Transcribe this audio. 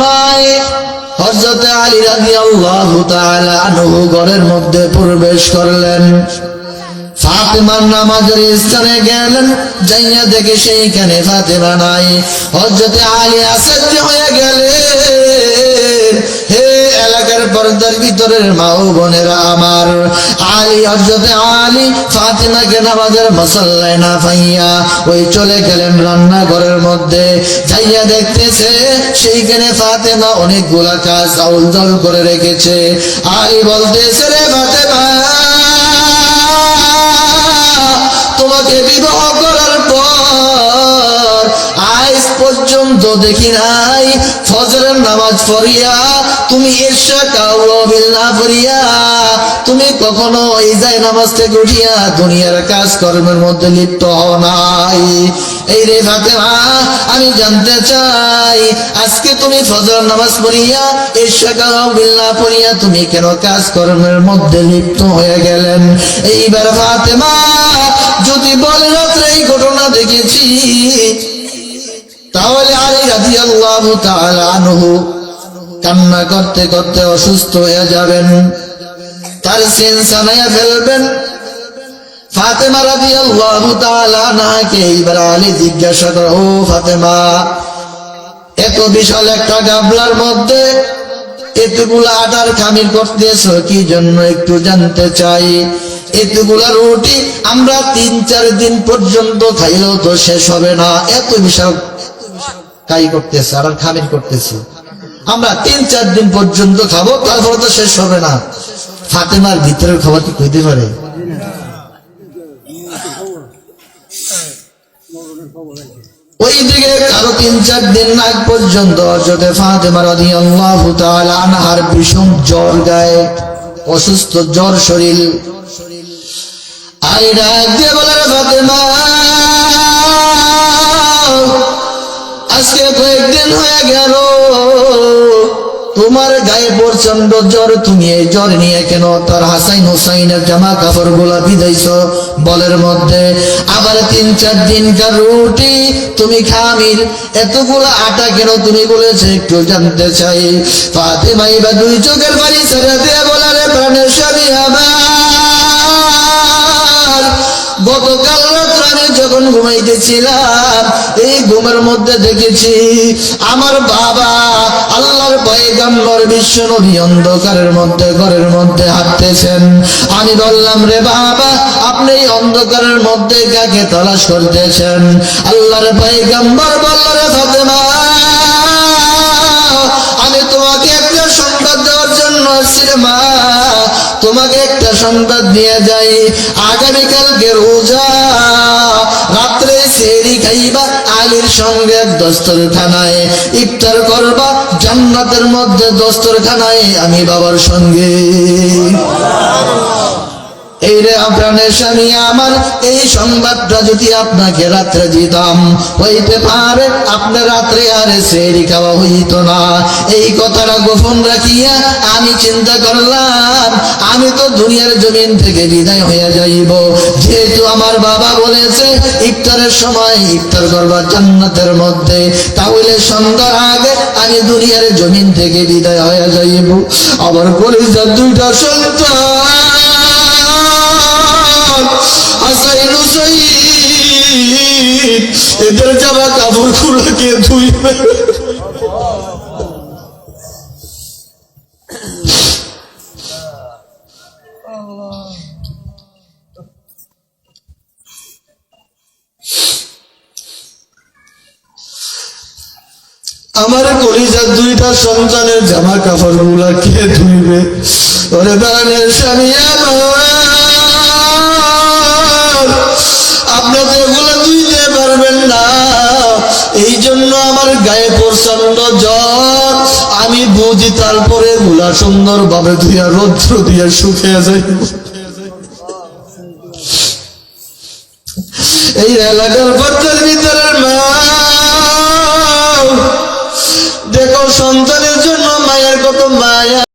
সময় হজরত আলী রাজি আল্লাহ আনহু ঘরের মধ্যে প্রবেশ করলেন। গেলেন দেখে সেইখানে ফাতেমা নাই। হজরতে আলী আশ্চর্য হয়ে গেলেন। হে এলাকার পর্দার ভিতরের মা ও বোনেরা আমার। আলী হজরতে আলী, ফাতেমাকে নামাজের মশল্লায় না পাইয়া ওই চলে গেলেন রান্নাঘরের মধ্যে। যাইয়া দেখতেছে সেইখানে ফাতেমা অনেকগুলা কাজ চাউল জল করে রেখেছে। আলী বলতেছে, রে ফাতেমা, তোমাকে বিবাহ করার পর আজ পর্যন্ত দেখি নাই ফজরের নামাজ পড়িয়া তুমি ঈর্ষা কাউবিল না পড়িয়া তুমি কখনো এই যাই নামাজ থেকে উঠিয়া দুনিয়ার কাজ কর্মের মধ্যে লিপ্ত হও নাই। এই রে ফাতেমা, আমি জানতে চাই, আজকে তুমি ফজর নামাজ পড়িয়া ঈর্ষা কাউবিল না পড়িয়া তুমি কেন কাজ কর্মের মধ্যে লিপ্ত হয়ে গেলেন? এইবার ফাতেমা, যদি বলে রাত্রে এই ঘটনা দেখেছি তাহলে আলী রাজি আল্লাহ আনহু কান্না করতে করতে অসুস্থ হয়ে যাবেন। তার সেন ফেলবেন। ফাতেমা এত বিশাল একটা মধ্যে খামির জানতে চাই? এতগুলা রুটি আমরা তিন চার দিন পর্যন্ত খাইলেও তো শেষ হবে না। এত বিশাল কাই করতেছে, আর খামির করতেছি। আমরা তিন, চার দিন পর্যন্ত খাব, তারপরে তো শেষ হবে না। ফাতেমার ভিতরের খবর কি কইতে পারে? আরও তিন, চার দিন আগ পর্যন্ত ভীষণ জ্বর অসুস্থ জ্বর শরীর। আই ডাক দিয়ে বলে ফাতেমা গেল। তোমার গায়ে প্রচণ্ড জ্বর, তুমি এই জ্বর নিয়ে কেন তার হাসাইন হুসাইনের জামা কাপড়গুলা বিদাইছ বলের মধ্যে, আবার তিন চার দিনকার রুটি তুমি খামির, এতগুলো আটা কেন তুমি বলেছে একটু জানতে চাই? ফাতেমাই বা দুই চোখের বাড়ি ছেড়ে দিয়ে বলারে প্রাণের স্বামী আমার, গতকাল যখন ঘুমাইতেছিলাম, এই ঘুমের মধ্যে দেখেছি আমার বাবা আল্লাহর পয়গাম্বর বিশ্ব নবী অন্ধকারের মধ্যে, ঘরের মধ্যে হাঁটতেছেন। আমি বললাম, রে বাবা, আপনি এই অন্ধকারের মধ্যে কাকে তলাশ করতেছেন? আল্লাহর পয়গাম্বর বলল, রে ফাতেমা, আমি তোমাকে একটা সংবাদ দেওয়ার জন্য আসছি রে মা। তোমাকে একটা সংবাদ দিয়ে যাই। আগামীকালকে রোজা আলীর দস্তর দস্তরখানায় ইফতার করবা জান্নাতের মধ্যে দস্তরখানায় আমি বাবার সঙ্গে। এই রে স্বামী আমার, এই সংবাদটা যদি আপনাকে রাত্রে দিতাম, হইতে পারে আপনার রাত্রে সেরি খাওয়া হইত না। এই কথাটা গোপন রাখিয়া আমি চিন্তা করলাম, আমি তো দুনিয়ার জমিন থেকে বিদায় হয়ে যাইব। যেহেতু আমার বাবা বলেছে, ইফতারের সময় ইফতার করবার জান্নাতের মধ্যে, তাহলে সন্ধ্যার আগে আমি দুনিয়ার জমিন থেকে বিদায় হয়ে যাইব। আবার কলিজার দুইটা সন্তান। এদের জামা কাপড় গুলোকে ধুইবে। আমার কলিজার দুইটা সন্তানের জামা কাপড়গুলা কে ধুইবে। ওরে দানের স্বামী আমার। প্রচণ্ড জ্বর আমি বুঝি তারপরে গুলা সুন্দর ভাবে ধুইয়া রৌদ্র দিয়ে শুকিয়ে যাই এই এলাকার বাচ্চার ভিতরে মা, দেখো সন্তানের